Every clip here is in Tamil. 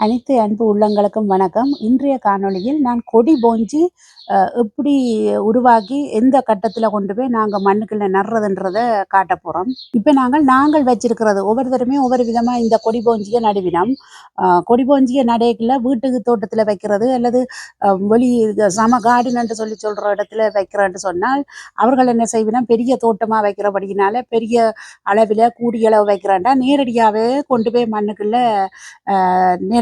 அனைத்து அன்பு உள்ளங்களுக்கும் வணக்கம். இன்றைய காணொளியில் நான் கொடி போஞ்சி எப்படி உருவாக்கி எந்த கட்டத்தில் கொண்டு போய் நாங்கள் மண்ணுக்குள்ள நடுறதுன்றதை காட்ட போகிறோம் இப்போ நாங்கள் நாங்கள் வச்சிருக்கிறது ஒவ்வொருத்தருமே ஒவ்வொரு விதமாக இந்த கொடி போஞ்சியை நடுவினோம். கொடி போஞ்சியை நடைக்குள்ள வீட்டுக்கு தோட்டத்தில் வைக்கிறது அல்லது வெளி சம கார்டன் சொல்லி சொல்கிற இடத்துல வைக்கிறேன்னு சொன்னால் அவர்கள் என்ன செய்வினா பெரிய தோட்டமாக வைக்கிறபடினால பெரிய அளவில் கூடிய அளவு வைக்கிறேன்டா நேரடியாகவே கொண்டு போய் மண்ணுக்குள்ள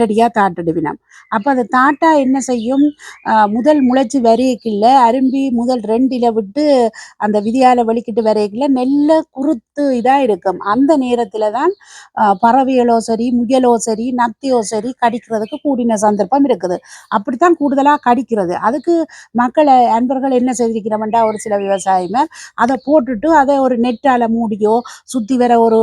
நேரடியாக தாட்டிடுவினம் அப்போ அது தாட்டா என்ன செய்யும்? முதல் முளைச்சி வரையக்கில்ல அரும்பி முதல் ரெண்டில விட்டு அந்த விதியால வலிக்கிட்டு வரையக்கில்ல நெல்ல குருத்து இதாக இருக்கும். அந்த நேரத்தில் தான் பறவைகளோ சரி முயலோ சரி நத்தியோ சரி கடிக்கிறதுக்கு கூடின சந்தர்ப்பம் இருக்குது. அப்படித்தான் கூடுதலாக கடிக்கிறது. அதுக்கு மக்களை அன்பர்கள் என்ன செய்திருக்கிறோம்டா ஒரு சில விவசாயிகள் அதை போட்டுட்டு அதை ஒரு நெட்டால மூடியோ சுற்றி வர ஒரு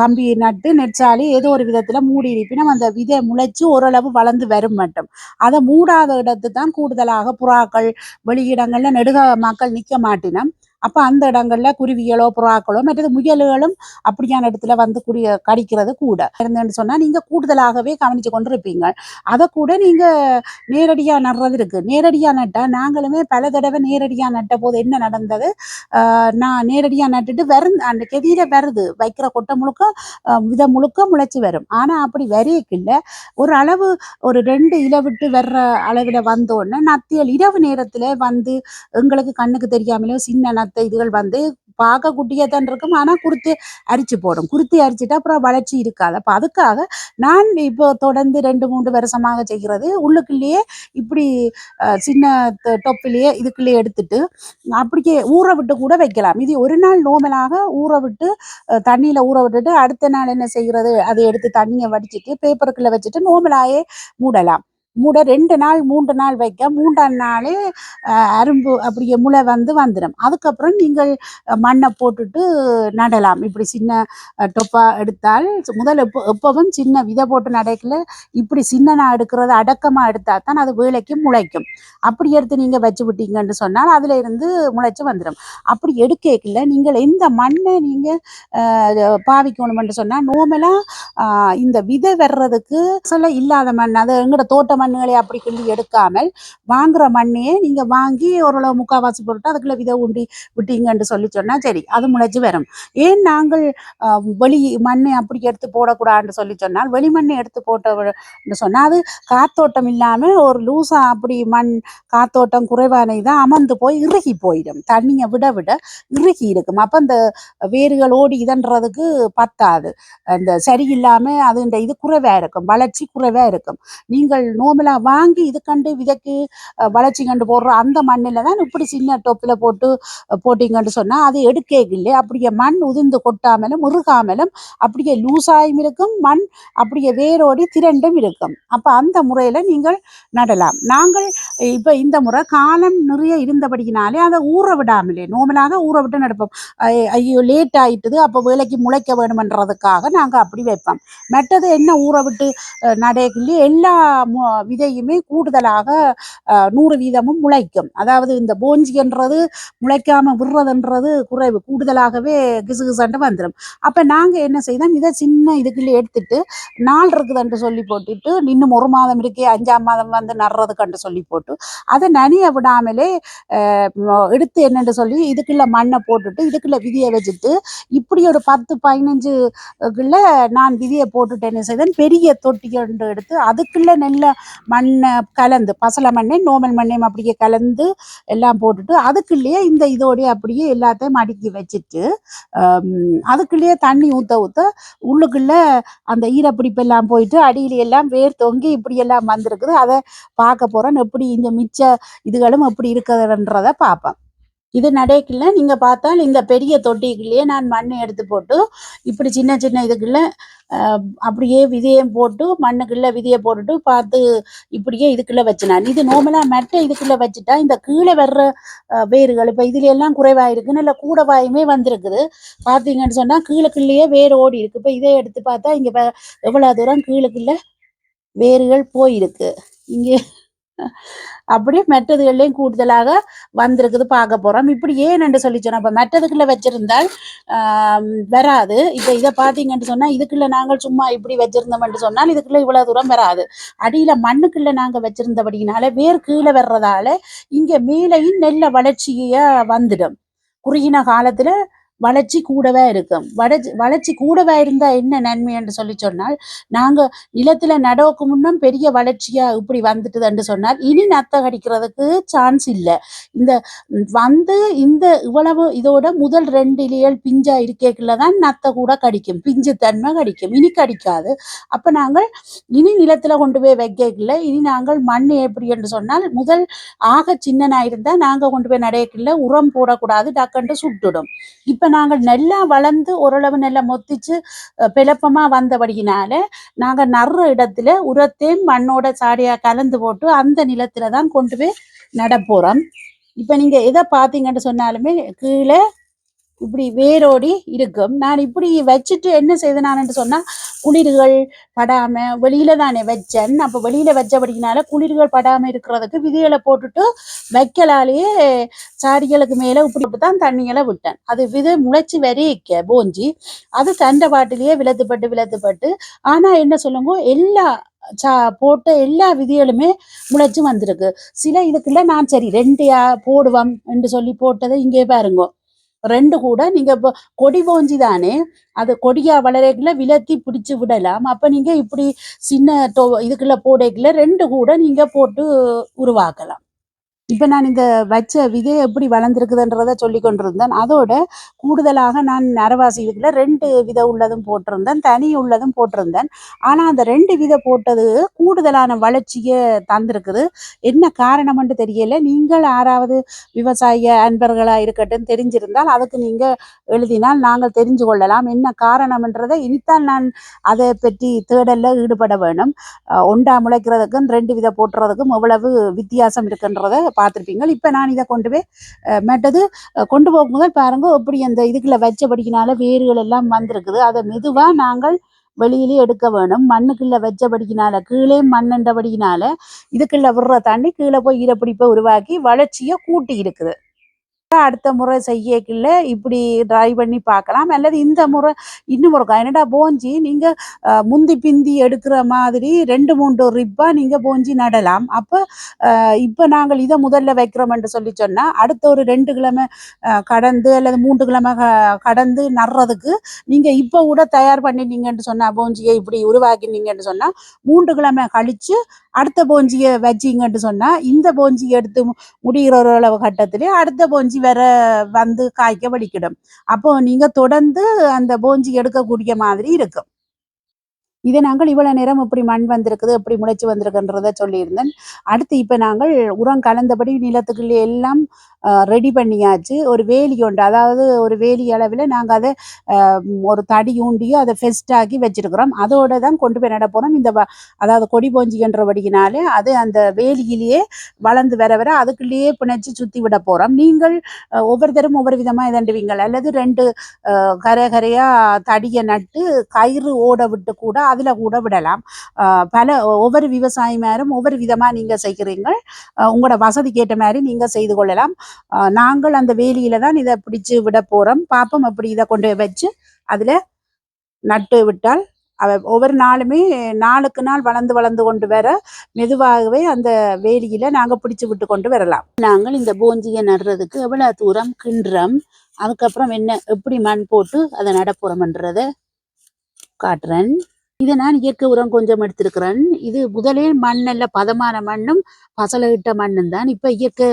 கம்பி நட்டு நெட்சாலி ஏதோ ஒரு விதத்தில் மூடி இருப்பினும் அந்த விதை வச்சு ஓரளவு வளர்ந்து வரும் மட்டும். அதை மூடாத இடத்து தான் கூடுதலாக புறாக்கள் வெளியிடங்கள்ல நெடுக மக்கள் நிற்க மாட்டினம். அப்போ அந்த இடங்களில் குருவிகளோ புறாக்களோ மற்றது முயல்களும் அப்படியான இடத்துல வந்து குடிய கடிக்கிறது கூட. இருந்தேன்னு சொன்னால் நீங்கள் கூடுதலாகவே கவனித்து கொண்டிருப்பீங்க. அதை கூட நீங்கள் நேரடியாக நடுறது இருக்குது நேரடியாக நட்டால் நாங்களுமே பல தடவை நேரடியாக நட்ட போது என்ன நடந்தது? நான் நேரடியாக நட்டுட்டு வரும் அந்த கெதியில வருது. வைக்கிற கொட்டை முழுக்க விதை முழுக்க முளைச்சி வரும். ஆனால் அப்படி வரையக்கில்ல ஒரு அளவு ஒரு ரெண்டு இலை விட்டு வர்ற அளவில் வந்தோடனே நத்தியல் இரவு நேரத்தில் வந்து எங்களுக்கு கண்ணுக்கு தெரியாமலே சின்ன மற்ற இதுகள் வந்து பார்க்க குட்டியாக தான் இருக்கும். ஆனால் குருத்து அரிச்சு போடும். குருத்தி அரிச்சிட்டா அப்புறம் வளர்ச்சி இருக்காது. அப்போ அதுக்காக நான் இப்போ தொடர்ந்து ரெண்டு மூன்று வருஷமாக செய்கிறது. உள்ளுக்குள்ளேயே இப்படி சின்ன தொ- இதுக்குள்ளேயே எடுத்துட்டு அப்படியே ஊற விட்டு கூட வைக்கலாம். இது ஒரு நாள் நோமலாக ஊற விட்டு தண்ணியில் ஊற விட்டுட்டு அடுத்த நாள் என்ன செய்கிறது? அதை எடுத்து தண்ணியை வடிச்சிட்டு பேப்பருக்குள்ளே வச்சுட்டு நோமலாயே மூடலாம். மூட ரெண்டு நாள் மூன்று நாள் வைக்க மூன்றாம் நாளே அரும்பு அப்படியே முளை வந்து வந்துடும் அதுக்கப்புறம் நீங்கள் மண்ணை போட்டுட்டு நடலாம். இப்படி சின்ன டொப்பா எடுத்தால் முதல் எப்போ எப்பவும் சின்ன விதை போட்டு நடக்கல. இப்படி சின்னனா எடுக்கிறது அடக்கமாக எடுத்தால் தான் அது வேலைக்கு முளைக்கும். அப்படி எடுத்து நீங்கள் வச்சு விட்டீங்கன்னு சொன்னால் அதில் இருந்து முளைச்சி வந்துடும் அப்படி எடுக்கல நீங்கள் எந்த மண்ணை நீங்கள் பாவிக்கணும்னு சொன்னால் நோமெல்லாம் இந்த விதை வர்றதுக்கு சொல்ல இல்லாத மண் அது எங்களோட தோட்ட மண்ணுகளை அப்படி கிள்ளி எடுக்காமல் வாங்குற மண்ணையே நீங்கள் வாங்கி ஓரளவு முக்கால்வாசி போட்டு அதுக்குள்ள விதை உண்டி விட்டீங்கன்னு சொல்லி சொன்னால் சரி அது முளைச்சு வரும். ஏன் நாங்கள் வெளி மண்ணை அப்படி எடுத்து போடக்கூடாதுன்னு சொல்லி சொன்னால் வெளி மண்ணை எடுத்து போட்ட சொன்னால் அது காத்தோட்டம் இல்லாமல் ஒரு லூசா அப்படி மண் காத்தோட்டம் குறைவான இதாக அமர்ந்து போய் இறுகி போயிடும். தண்ணியை விட விட இறுகி இருக்கும். அப்போ அந்த வேர்கள் ஓடி இதன்றதுக்கு பத்தாது. அந்த சரியில்லாத அது இந்த இது குறைவாக இருக்கும். வளர்ச்சி குறைவாக இருக்கும். நீங்கள் நோமலாக வாங்கி இது கண்டு விதைக்கு வளர்ச்சி கண்டு போடுற அந்த மண்ணில் தான் இப்படி சின்ன டொப்பில் போட்டு அஹ், போட்டீங்கன்னு சொன்னால் அது எடுக்கே இல்லை அப்படியே மண் உதிர்ந்து கொட்டாமலும் முருகாமலும் அப்படியே லூசாயும் இருக்கும். மண் அப்படியே வேரோடி திரண்டும் இருக்கும். அப்போ அந்த முறையில் நீங்கள் நடலாம். நாங்கள் இப்போ இந்த முறை காலம் நிறைய இருந்தபடியினாலே அதை ஊற விடாமலே நோமலாக ஊற விட்டு நடப்போம். ஐயோ லேட் ஆயிட்டுது. அப்போ வேலைக்கு முளைக்க வேணுமன்றதுக்காக நாங்கள் அப்படி வைப்போம். மற்றது என்ன ஊற விட்டு நடைக்குள்ளே எல்லா விதையுமே கூடுதலாக நூறு வீதமும் முளைக்கும். அதாவது இந்த போஞ்சின்றது முளைக்காம விடுறதுன்றது குறைவு. கூடுதலாகவே கிசுகிசண்டு வந்துடும் அப்போ நாங்கள் என்ன செய்தோம்? இதை சின்ன இதுக்குள்ளே எடுத்துட்டு நாள் இருக்குதுன்ட்டு சொல்லி போட்டுட்டு இன்னும் ஒரு மாதம் இருக்கே அஞ்சாம் மாதம் வந்து நடுறதுக்குன்ட்டு சொல்லி போட்டு அதை நனிய விடாமலே எடுத்து என்னென்று சொல்லி இதுக்குள்ள மண்ணை போட்டுட்டு இதுக்குள்ள விதியை வச்சுட்டு இப்படி ஒரு பத்து பதினஞ்சு குள்ள நான் விதியை போட்டுட்டு என்ன செய்தேன் பெரிய தொட்டி ஒன்று எடுத்து அதுக்குள்ளே நெல்லை மண்ணை கலந்து பசலை மண்ணை நோமல் மண்ணையும் அப்படியே கலந்து எல்லாம் போட்டுட்டு அதுக்குள்ளேயே இந்த இதோடைய அப்படியே எல்லாத்தையும் அடுக்கி வச்சுட்டு அதுக்குள்ளேயே தண்ணி ஊற்ற ஊற்ற உள்ளுக்குள்ளே அந்த ஈரப்பிடிப்பெல்லாம் போயிட்டு அடியில எல்லாம் வேர் தொங்கி இப்படியெல்லாம் வந்திருக்குது. அதை பார்க்க போகிறேன் எப்படி இந்த மிச்ச இதுகளும் எப்படி இருக்குதுன்றதை பார்ப்பேன். இது நடைக்குள்ள நீங்கள் பார்த்தால் இந்த பெரிய தொட்டிக்குள்ளேயே நான் மண் எடுத்து போட்டு இப்படி சின்ன சின்ன இதுக்குள்ள அப்படியே விதையும் போட்டு மண்ணுக்குள்ளே விதையை போட்டுட்டு பார்த்து இப்படியே இதுக்குள்ளே வச்சினான். இது நோமலாக மெட்டை இதுக்குள்ளே வச்சுட்டா இந்த கீழே வர்ற வேர்கள் இப்போ இதுல எல்லாம் இல்லை இருக்கு நல்ல கூடவாயுமே வந்திருக்குது. பார்த்தீங்கன்னு சொன்னால் கீழுக்குள்ளேயே வேர் ஓடி இருக்கு. இப்போ இதை எடுத்து பார்த்தா இங்கே எவ்வளோ தூரம் கீழுக்குள்ளே வேர்கள் போயிருக்கு. இங்கே அப்படியே மெட்டதுகள்லையும் கூடுதலாக வந்திருக்குது பார்க்க போறோம். இப்படி ஏன் என்று சொல்லி சொன்னோம் இப்போ மெட்டதுக்குள்ள வச்சிருந்தால் வராது. இப்போ இதை பார்த்தீங்கன்னு சொன்னா இதுக்குள்ள நாங்கள் சும்மா இப்படி வச்சிருந்தோம்னு சொன்னால் இதுக்குள்ள இவ்வளவு தூரம் வராது. அடியில மண்ணுக்குள்ள நாங்க வச்சிருந்தபடினால வேர் கீழே வர்றதால இங்க மேலையும் நெல்ல வளர்ச்சியா வந்துடும். குறுகின காலத்துல வளர்ச்சி கூடவே இருக்கும். வளர்ச்சி வளர்ச்சி கூடவே இருந்தா என்ன நன்மை என்று சொல்லி சொன்னால் நாங்க நிலத்துல நடவுக்கு முன்னும் பெரிய வளர்ச்சியா இப்படி வந்துட்டுதுன்னு சொன்னால் இனி நத்த கடிக்கிறதுக்கு சான்ஸ் இல்லை. இந்த வந்து இந்த இவ்வளவு இதோட முதல் ரெண்டு இலையல் பிஞ்சா இருக்கேக்குள்ள தான் நத்த கூட கடிக்கும். பிஞ்சு தன்மை கடிக்கும். இனி கடிக்காது. அப்ப நாங்கள் இனி நிலத்துல கொண்டு போய் வைக்கல இனி நாங்கள் மண் எப்படி என்று சொன்னால் முதல் ஆக சின்னனா இருந்தா நாங்க கொண்டு போய் நடையக்குள்ள உரம் போடக்கூடாது டக்குன்ட்டு சுட்டுடும். இப்ப நாங்கள் நல்லா வளர்ந்து ஓரளவு நல்லா மொத்திச்சு பிளப்பமாக வந்தபடியினால நாங்க நடுற இடத்துல உரத்தையும் மண்ணோட சாடியா கலந்து போட்டு அந்த நிலத்துல தான் கொண்டு போய் நடப்போகிறோம் இப்போ நீங்க எதை பார்த்தீங்கன்னு சொன்னாலுமே கீழே இப்படி வேரோடி இருக்கும். நான் இப்படி வச்சுட்டு என்ன செய்தேனான்னு சொன்னா குளிர்கள் படாம வெளியில தானே வச்சேன். அப்ப வெளியில வச்சபடினால குளிர்கள் படாம இருக்கிறதுக்கு விதிகளை போட்டுட்டு வைக்கலாலேயே சாரிகளுக்கு மேல இப்படி தான் தண்ணிகளை விட்டேன். அது விதை முளைச்சி வரைக்க போஞ்சி. அது தண்டை பாட்டிலேயே விளத்துப்பட்டு விளத்துப்பட்டு ஆனா என்ன சொல்லுங்க எல்லா சா போட்ட எல்லா விதிகளுமே முளைச்சு வந்திருக்கு. சில இதுக்குள்ள நான் சரி ரெண்டு யா- போடுவோம் என்று சொல்லி போட்டதை இங்கே பாருங்க. ரெண்டு கூட நீங்க இப்போ கொடி போஞ்சி தானே? அது கொடியா வளரக்குள்ள விலத்தி பிடிச்சு விடலாம். அப்ப நீங்க இப்படி சின்ன டோ இதுக்குள்ள போடக்குள்ள ரெண்டு கூட நீங்க போட்டு உருவாக்கலாம். இப்போ நான் இந்த வச்ச விதை எப்படி வளர்ந்துருக்குதுன்றத சொல்லி கொண்டிருந்தேன். அதோட கூடுதலாக நான் அரவாசி ரெண்டு வித உள்ளதும் போட்டிருந்தேன் தனி உள்ளதும் போட்டிருந்தேன். ஆனால் அந்த ரெண்டு வித போட்டது கூடுதலான வளர்ச்சியை தந்திருக்குது. என்ன காரணம்னு தெரியல. நீங்கள் யாராவது விவசாய அன்பர்களாக இருக்கட்டும் தெரிஞ்சிருந்தால் அதுக்கு நீங்கள் எழுதினால் நாங்கள் தெரிஞ்சு கொள்ளலாம். என்ன காரணம்ன்றதை இனித்தான் நான் அதை பற்றி தேடலில் ஈடுபட வேணும். ஒன்றா முளைக்கிறதுக்கும் ரெண்டு வித போட்டுறதுக்கும் எவ்வளவு வித்தியாசம் இருக்குன்றதை பார்த்துருப்பீங்க. இப்போ நான் இதை கொண்டு போய் மெட்டது கொண்டு போகும்போது பாருங்க எப்படி அந்த இதுக்குள்ள வச்சபடிக்கினால வேர்கள் எல்லாம் வந்திருக்குது. அதை மெதுவா நாங்கள் வெளியிலே எடுக்க வேணும். மண்ணுக்குள்ள வச்சபடிக்கினால கீழே மண்ணண்டபடிக்கினால இதுக்குள்ள விடுற தண்ணி கீழே போய் ஈரப்பிடிப்பை உருவாக்கி வளர்ச்சியை கூட்டி இருக்குது. அடுத்த முறை செய்யக்குள்ள இப்படி ட்ரை பண்ணி பார்க்கலாம். அல்லது இந்த முறை இன்னும் ஒரு என்னடா போஞ்சி நீங்க முந்தி பிந்தி எடுக்கிற மாதிரி ரெண்டு மூன்று ரிப்பா நீங்க போஞ்சி நடலாம். அப்போ இப்போ நாங்கள் இதை முதல்ல வைக்கிறோம் என்று சொல்லி சொன்னா அடுத்த ஒரு ரெண்டு கிழமை கடந்து அல்லது மூன்று கிழமை கடந்து நடுறதுக்கு நீங்க இப்போ கூட தயார் பண்ணினீங்கன்னு சொன்னா போஞ்சியை இப்படி உருவாக்கினீங்கன்னு சொன்னா மூன்று கிழமை கழிச்சு அடுத்த போஞ்சியை வச்சீங்கன்னு சொன்னா இந்த போஞ்சியை எடுத்து முடிகிற ஒரு அளவு கட்டத்திலே அடுத்த போஞ்சி வேற வந்து காய்க்க வடிக்கிடும். அப்போ நீங்க தொடர்ந்து அந்த போஞ்சி எடுக்கக்கூடிய மாதிரி இருக்கும். இதை நாங்கள் இவ்வளவு நேரம் இப்படி மண் வந்திருக்குது எப்படி முளைச்சு வந்திருக்குன்றத சொல்லியிருந்தேன். அடுத்து இப்ப நாங்கள் உரம் கலந்தபடி நிலத்துக்குள்ளே எல்லாம் ரெடி பண்ணியாச்சு. ஒரு வேலி உண்டு. அதாவது ஒரு வேலி அளவில் நாங்கள் அதை ஒரு தடி ஊண்டியோ அதை ஃபெஸ்ட் ஆக்கி வச்சிருக்கிறோம். அதோட தான் கொண்டு போய் நட போகிறோம் இந்த வ- அதாவது கொடி போஞ்சின்றபடியினாலே அது அந்த வேலியிலேயே வளர்ந்து வர வர அதுக்குள்ளேயே பிணைச்சி சுற்றி விட போகிறோம் நீங்கள் ஒவ்வொருத்தரும் ஒவ்வொரு விதமாக இதண்டுவீங்கள். அல்லது ரெண்டு கரை கரையாக தடியை நட்டு கயிறு ஓட விட்டு கூட அதில் கூட விடலாம். பல ஒவ்வொரு விவசாயிமாரும் ஒவ்வொரு விதமாக நீங்கள் செய்கிறீங்கள். உங்களோட வசதிக்கு ஏற்ற மாதிரி நீங்கள் செய்து கொள்ளலாம். நாங்கள் அந்த வேலியில தான் இதை பிடிச்சு விட போறோம். பாப்போம் அப்படி இதை கொண்டு வச்சு அதுல நட்டு விட்டால் அவ ஒவ்வொரு நாளுமே நாளுக்கு நாள் வளர்ந்து வளர்ந்து கொண்டு வர மெதுவாகவே அந்த வேலியில நாங்க பிடிச்சு விட்டு கொண்டு வரலாம். நாங்கள் இந்த பூஞ்சியை நடுறதுக்கு எவ்வளவு தூரம் கிண்டுறோம் அதுக்கப்புறம் என்ன எப்படி மண் போட்டு அதை நடப்புறோம்ன்றத காட்டுறேன். இதை நான் இயற்கை உரம் கொஞ்சம் எடுத்திருக்கிறேன். இது முதலில் மண் பதமான மண்ணும் பசலையிட்ட மண்ணும் தான். இப்ப இயற்கை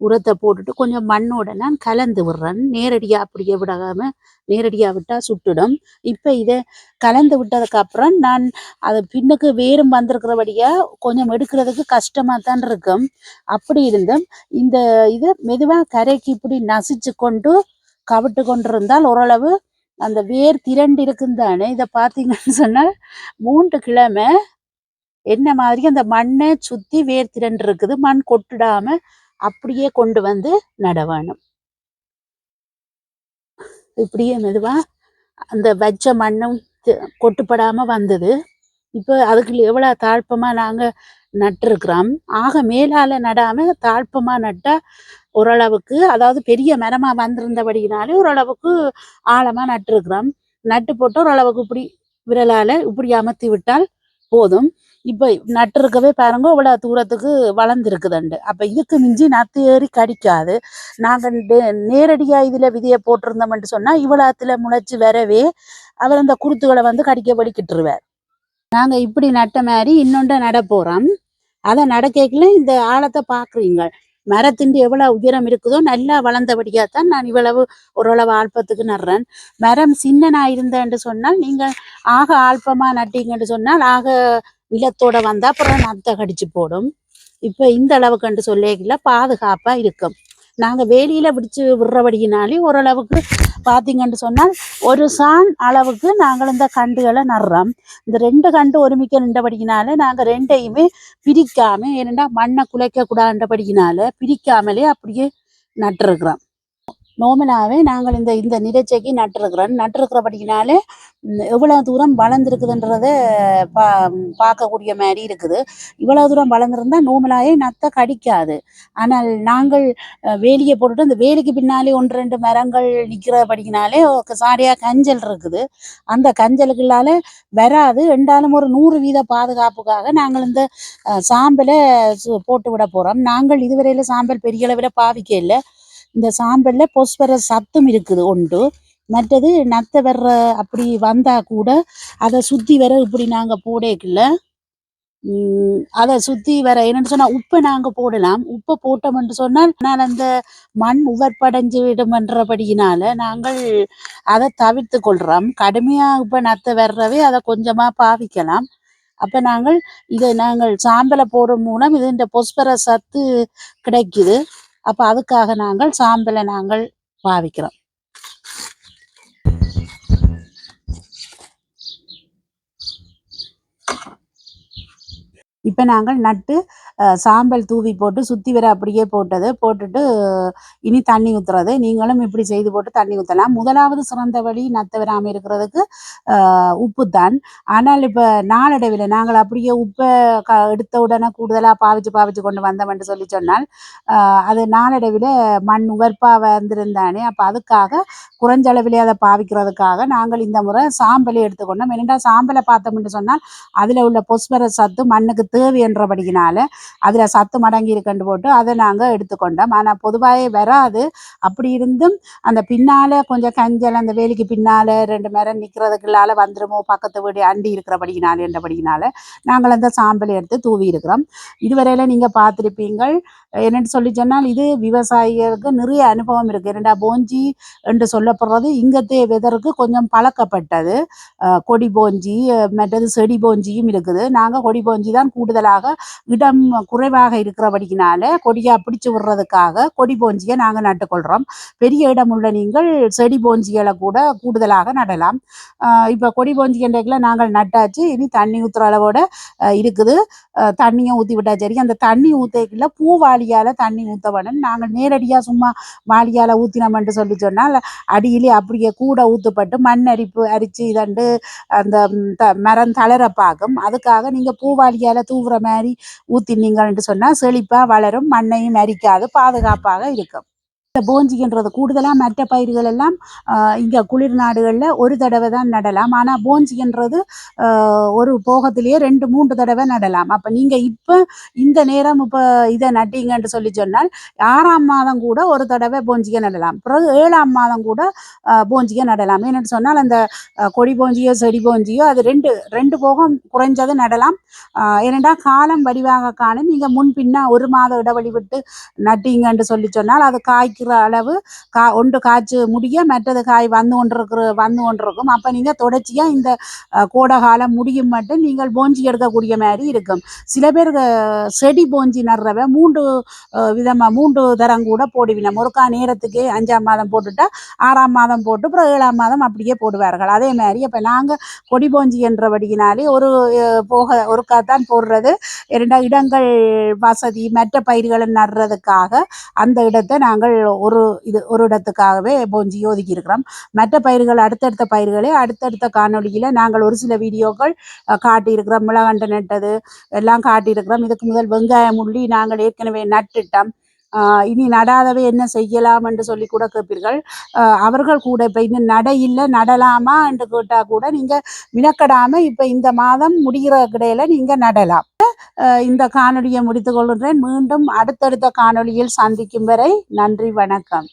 உரத்தை போட்டுட்டு கொஞ்சம் மண்ணோட நான் கலந்து விடுறேன். நேரடியாக அப்படியே விடாமல் நேரடியாக விட்டால் சுட்டுடும். இப்போ இதை கலந்து விட்டதுக்கு அப்புறம் நான் அதை பின்னுக்கு வேரும் வந்திருக்கிறபடியாக கொஞ்சம் எடுக்கிறதுக்கு கஷ்டமாக தான் இருக்கும். அப்படி இருந்தும் இந்த இதை மெதுவாக கரைக்கு இப்படி நசிச்சு கொண்டு கவிட்டு கொண்டிருந்தால் ஓரளவு அந்த வேர் திரண்டு இருக்குந்தானே இதை பார்த்தீங்கன்னு சொன்னால் மூன்று கிழமை என்ன மாதிரி அந்த மண்ணை சுற்றி வேர் திரண்டு இருக்குது. மண் கொட்டுடாமல் அப்படியே கொண்டு வந்து நட வேணும் இப்படியே மெதுவா அந்த வச்ச மண்ணும் கொட்டுப்படாம வந்தது. இப்போ அதுக்கு எவ்வளோ தாழ்ப்பமா நாங்க நட்டிருக்கிறோம். ஆக மேலால நடாம தாழ்ப்பமா நட்டால் ஓரளவுக்கு அதாவது பெரிய மரமா வந்திருந்தபடினாலே ஓரளவுக்கு ஆழமா நட்டிருக்கிறோம். நட்டு போட்டு ஓரளவுக்கு இப்படி விரலால் இப்படி அமர்த்தி விட்டால் போதும். இப்ப நட்டுருக்கவே பாருங்க இவ்வளவு தூரத்துக்கு வளர்ந்துருக்குதுண்டு. அப்போ இதுக்கு மிஞ்சி நத்து ஏறி கடிக்காது. நாங்க நேரடியாக நேரடியா இதுல விதைய போட்டிருந்தோம்னு சொன்னா இவ்வளத்துல முளைச்சி வரவே அவர் அந்த குருத்துகளை வந்து கடிக்க படிக்கிட்டுருவார் நாங்க இப்படி நட்ட மாதிரி இன்னொன்றை நட போறோம். அதை நடக்கல இந்த ஆழத்தை பார்க்குறீங்க மரத்தின் எவ்வளவு உயரம் இருக்குதோ நல்லா வளர்ந்தபடியா தான் நான் இவ்வளவு ஓரளவு ஆல்பத்துக்கு நடுறேன். மரம் சின்னனா இருந்தேன்னு சொன்னால் நீங்க ஆக ஆல்பமா நட்டீங்கன்னு சொன்னால் ஆக நிலத்தோட வந்தா அப்புறம் நத்தை கடிச்சு போடும். இப்ப இந்த அளவுக்குன்னு சொல்லிக்கல பாதுகாப்பா இருக்கும். நாங்க வேலியில பிடிச்சு விடுறபடியினாலே ஓரளவுக்கு பாத்தீங்கன்னு சொன்னால் ஒரு சான் அளவுக்கு நாங்கள் இந்த கண்டுகளை நடுறோம் இந்த ரெண்டு கண்டு ஒருமிக்க நின்றபடியினால நாங்க ரெண்டையுமே பிரிக்காம ஏனெண்டா மண்ணை குலைக்க கூடாண்டபடியினால பிரிக்காமலே அப்படியே நட்டுருக்குறோம். நோமலாவே நாங்கள் இந்த இந்த நிலச்செக்கி நட்டுருக்கிறோம். நட்டுருக்கிறபடினாலே எவ்வளோ எவ்வளவு தூரம் வளர்ந்துருக்குதுன்றத பா பார்க்கக்கூடிய மாதிரி இருக்குது. இவ்வளவு தூரம் வளர்ந்துருந்தா நோமலாவே நத்தை கடிக்காது. ஆனால் நாங்கள் வேலியை போட்டுட்டு அந்த வேலிக்கு பின்னாலே ஒன்று ரெண்டு மரங்கள் நிற்கிறபடினாலே சாடியா கஞ்சல் இருக்குது. அந்த கஞ்சலுக்குள்ளால வராது. ரெண்டாலும் ஒரு நூறு வீத பாதுகாப்புக்காக நாங்கள் இந்த சாம்பலை சு- போட்டு விட போகிறோம் நாங்கள் இதுவரையில சாம்பல் பெரிய அளவில் பாவிக்க இல்லை இந்த சாம்பல்ல பொஸ்பரஸ் சத்தும் இருக்குது உண்டு. மற்றது நத்தை வர்ற அப்படி வந்தா கூட அதை சுத்தி வர இப்படி நாங்க போடேக்கில்ல. உம் அதை சுத்தி வர என்னன்னு சொன்னா உப்பை நாங்க போடலாம். உப்பை போட்டோம் என்று சொன்னால் ஆனால் அந்த மண் உவர்படைஞ்சு விடுமன்றபடியினால நாங்கள் அதை தவிர்த்து கொள்றோம். கடுமையா இப்ப நத்தை வர்றவே அதை கொஞ்சமா பாவிக்கலாம். அப்ப நாங்கள் இதை நாங்கள் சாம்பலை போடும் மூலம் இது இந்த பொஸ்பர சத்து கிடைக்குது. அப்ப அதுக்காக நாங்கள் சாம்பலை நாங்கள் பாவிக்கிறோம். இப்ப நாங்கள் நட்டு சாம்பல் தூவி போட்டு சுத்தி வர அப்படியே போட்டது. போட்டுட்டு இனி தண்ணி ஊத்துறது. நீங்களும் இப்படி செய்து போட்டு தண்ணி ஊற்றலாம் முதலாவது சிறந்த வழி நத்த விடாமல் இருக்கிறதுக்கு உப்பு தான் ஆனால் இப்போ நாளடைவில் நாங்கள் அப்படியே உப்பை க எடுத்த உடனே கூடுதலாக பாவிச்சு பாவிச்சு கொண்டு வந்தோம்னு சொல்லி சொன்னால் அது நாளடைவில் மண் உவர்ப்பாக வந்திருந்தானே அப்போ அதுக்காக குறைஞ்சளவிலே அதை பாவிக்கிறதுக்காக நாங்கள் இந்த முறை சாம்பலை எடுத்துக்கொண்டோம். ஏனென்றால் சாம்பலை பார்த்தோம்னு சொன்னால் அதில் உள்ள பொஸ்பரஸ் சத்து மண்ணுக்கு தேவை தேவைன்றபடியினால அதுல சத்து மடங்கி இருக்குன்னு போட்டு அதை நாங்க எடுத்துக்கொண்டோம். ஆனா பொதுவாகவே வராது. அப்படி இருந்தும் அந்த பின்னால கொஞ்சம் கஞ்சல் அந்த வேலிக்கு பின்னால ரெண்டு மரம் நிக்கிறதுக்குள்ளால வந்துருமோ பக்கத்து வீடு அண்டி இருக்கிறபடினால என்றபடினால நாங்கள் அந்த சாம்பல் எடுத்து தூவி இருக்கிறோம். இதுவரையில நீங்க பார்த்துருப்பீங்கள் என்னென்னு சொல்லி சொன்னால் இது விவசாயிகளுக்கு நிறைய அனுபவம் இருக்குது இரண்டா போஞ்சி என்று சொல்லப்படுறது இங்கத்தே வெதருக்கு கொஞ்சம் பழக்கப்பட்டது. கொடி போஞ்சி மற்றது செடி போஞ்சியும் இருக்குது. நாங்கள் கொடி போஞ்சி தான் கூடுதலாக இடம் குறைவாக இருக்கிறபடியினால கொடியாக பிடிச்சு விடுறதுக்காக கொடி போஞ்சியை நாங்கள் நட்டுக்கொள்கிறோம் பெரிய இடம் உள்ள நீங்கள் செடி போஞ்சிகளை கூட கூடுதலாக நடலாம். இப்போ கொடி போஞ்சி என்றைக்குல நாங்கள் நட்டாச்சு. இனி தண்ணி ஊற்றுற அளவோட இருக்குது. தண்ணியும் ஊற்றி விட்டா சரி அந்த தண்ணி ஊத்தைக்குள்ள வாளியால் தண்ணி ஊற்ற வேணும் நாங்கள் நேரடியா சும்மா வாளியால் ஊத்தினோம்னு சொல்லி சொன்னால் அடியிலே அப்படியே கூட ஊத்துப்பட்டு மண் அரிப்பு அரிச்சு இதண்டு அந்த த- மரம் தளர பார்க்கும் அதுக்காக நீங்க பூவாளியால் தூவுற மாதிரி ஊற்றினீங்கன்ட்டு சொன்னா செழிப்பா வளரும் மண்ணையும் அரிக்காது பாதுகாப்பாக இருக்கும். இந்த போஞ்சின்றது கூடுதலா மற்ற பயிர்கள் எல்லாம் இங்கே குளிர் நாடுகளில் ஒரு தடவை தான் நடலாம். ஆனால் போஞ்சின்றது ஒரு போகத்திலேயே ரெண்டு மூன்று தடவை நடலாம். அப்போ நீங்கள் இப்போ இந்த நேரம் இப்போ இதை நட்டீங்கன்னு சொல்லி சொன்னால் ஆறாம் மாதம் கூட ஒரு தடவை போஞ்சிகை நடலாம். பிறகு ஏழாம் மாதம் கூட ஆஹ், நடலாம். ஏன்னு சொன்னால் அந்த கொடி போஞ்சியோ செடி போஞ்சியோ அது ரெண்டு ரெண்டு போகம் குறைஞ்சது நடலாம். ஏனெண்டா காலம் வடிவாக காண நீங்கள் முன் பின்ன ஒரு மாத இடைவெளி விட்டு நட்டீங்கன்னு சொல்லி சொன்னால் அது காய்க்கிற அளவு கா ஒன்று காய்ச்சி முடிய மற்றது காய் வந்து கொண்டிருக்கிற வந்து கொண்டிருக்கும். அப்போ நீங்கள் தொடர்ச்சியாக இந்த கோடை காலம் முடியும் மட்டும் நீங்கள் போஞ்சி எடுக்கக்கூடிய மாதிரி இருக்கும். சில பேர் செடி போஞ்சி நடுறவ மூன்று விதமாக விதமா மூன்று தரம் கூட போடுவினம் ஒருக்கா நேரத்துக்கே அஞ்சாம் மாதம் போட்டுட்டா ஆறாம் மாதம் போட்டு அப்புறம் ஏழாம் மாதம் அப்படியே போடுவார்கள். அதே மாதிரி இப்போ நாங்கள் கொடி போஞ்சி என்றபடியினாலே ஒரு போக ஒருக்கா தான் போடுறது. இரண்டா இடங்கள் வசதி மற்ற பயிர்களை நடுறதுக்காக அந்த இடத்தை நாங்கள் ஒரு இது ஒரு இடத்துக்காகவே போஞ்சி ஒதுக்கி இருக்கிறோம் மற்ற பயிர்கள் அடுத்தடுத்த பயிர்களே அடுத்தடுத்த காணொலியில் நாங்கள் ஒரு சில வீடியோக்கள் காட்டியிருக்கிறோம். மிளகண்டு நட்டது எல்லாம் காட்டியிருக்கிறோம். இதுக்கு முதல் வெங்காயம் உள்ளி நாங்கள் ஏற்கனவே நட்டுட்டோம். இனி நடாதவை என்ன செய்யலாம் என்று சொல்லி கூட கேட்பீர்கள். அவர்கள் கூட இப்போ இன்னும் நட இல்லை நடலாமா என்று கேட்டால் கூட நீங்கள் மினக்கடாமல் இப்போ இந்த மாதம் முடிகிற கிடையில நீங்கள் நடலாம். ஆஹ் இந்த காணொலியை முடித்துக் கொள்கின்றேன். மீண்டும் அடுத்தடுத்த காணொளியில் சந்திக்கும் வரை நன்றி வணக்கம்.